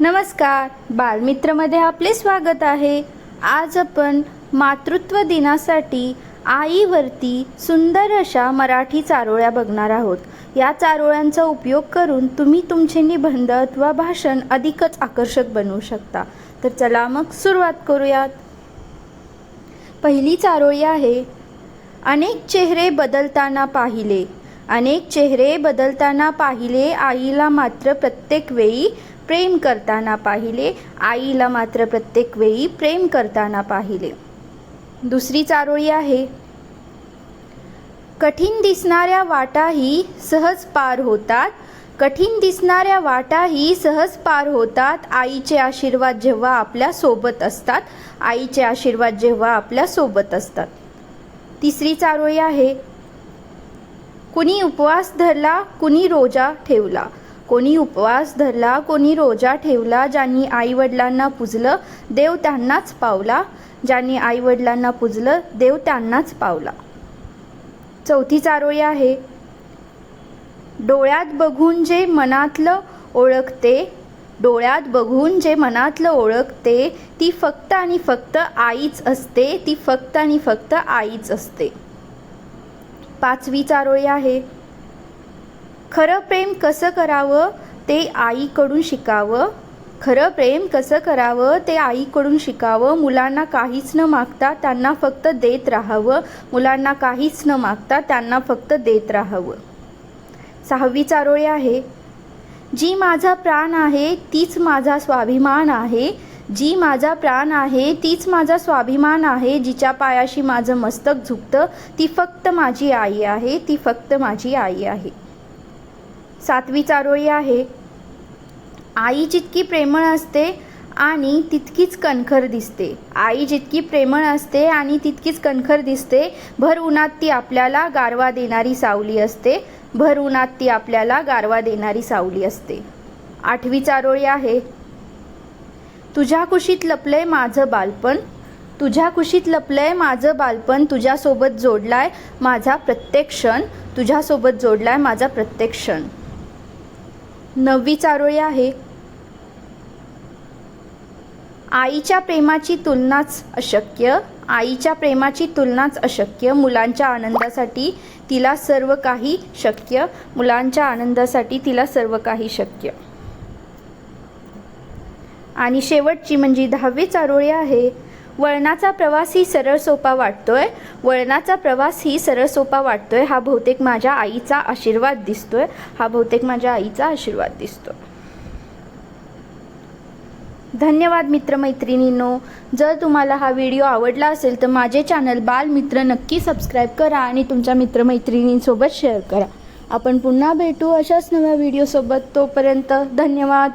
नमस्कार. बालमित्रमध्ये आपले स्वागत आहे. आज आपण मातृत्व दिनासाठी आईवरती सुंदर अशा मराठी चारोळ्या बघणार आहोत. या चारोळ्यांचा उपयोग करून तुम्ही तुमचे निबंध अथवा भाषण अधिकच आकर्षक बनवू शकता. तर चला मग सुरुवात करूयात. पहिली चारोळी आहे अनेक चेहरे बदलताना पाहिले. अनेक चेहरे बदलताना पाहिले आईला मात्र प्रत्येक वेळी प्रेम करताना पाहिले. आईला मात्र प्रत्येक वेळी प्रेम करताना पाहिले. दुसरी चारोळी आहे. कठीण दिसणाऱ्या वाटाही सहज पार होतात. कठीण दिसणाऱ्या वाटाही सहज पार होतात. आईचे आशीर्वाद जेव्हा आपल्यासोबत असतात आईचे आशीर्वाद जेव्हा आपल्यासोबत असतात. तिसरी चारोळी आहे. कुणी उपवास धरला कुणी रोजा ठेवला. कोणी उपवास धरला कोणी रोजा ठेवला ज्यांनी आईवडिलांना पुजलं देव त्यांनाच पावला. ज्यांनी आईवडिलांना पुजलं देव त्यांनाच पावला. चौथी चारोळी आहे. डोळ्यात बघून जे मनातलं ओळखते डोळ्यात बघून जे मनातलं ओळखते ती फक्त आणि फक्त आईच असते ती फक्त आणि फक्त आईच असते. पाचवी चारोळी आहे. खरं प्रेम कसं करावं ते आईकडून शिकावं. खरं प्रेम कसं करावं ते आईकडून शिकावं. मुलांना काहीच न मागता त्यांना फक्त देत राहावं. मुलांना काहीच न मागता त्यांना फक्त देत राहावं. सहावी चारोळी आहे. जी माझा प्राण आहे तीच माझा स्वाभिमान आहे. जी माझा प्राण आहे तीच माझा स्वाभिमान आहे. जिच्या पायाशी माझं मस्तक झुकतं ती फक्त माझी आई आहे. ती फक्त माझी आई आहे. सातवी चारोळी आहे. आई जितकी प्रेमळ असते आणि तितकीच कणखर दिसते. आई जितकी प्रेमळ असते आणि तितकीच कणखर दिसते. भर उन्हात ती आपल्याला गारवा देणारी सावली असते. भर उन्हात ती आपल्याला गारवा देणारी सावली असते. आठवी चारोळी आहे. तुझ्या कुशीत लपलंय माझं बालपण. तुझ्या कुशीत लपलंय माझं बालपण. तुझ्यासोबत जोडलाय माझा प्रत्येक क्षण. तुझ्यासोबत जोडलाय माझा प्रत्येक क्षण. नववी चारोळी आहे. आईच्या प्रेमाची तुलनाच अशक्य आईच्या प्रेमाची तुलनाच अशक्य. मुलांच्या आनंदासाठी तिला सर्व काही शक्य. मुलांच्या आनंदासाठी तिला सर्व काही शक्य. आणि शेवटची म्हणजे दहावी चारोळी आहे. वळणाचा प्रवास ही सरळ सोपा वाटतोय. वळणाचा प्रवास ही सरळ सोपा वाटतोय. हा बहुतेक माझ्या आईचा आशीर्वाद दिसतोय. हा बहुतेक माझ्या आईचा आशीर्वाद दिसतो धन्यवाद मित्रमैत्रिणींनो. जर तुम्हाला हा व्हिडिओ आवडला असेल तर माझे चॅनल बालमित्र नक्की सबस्क्राईब करा आणि तुमच्या मित्रमैत्रिणींसोबत शेअर करा. आपण पुन्हा भेटू अशाच नव्या व्हिडिओसोबत. तोपर्यंत धन्यवाद.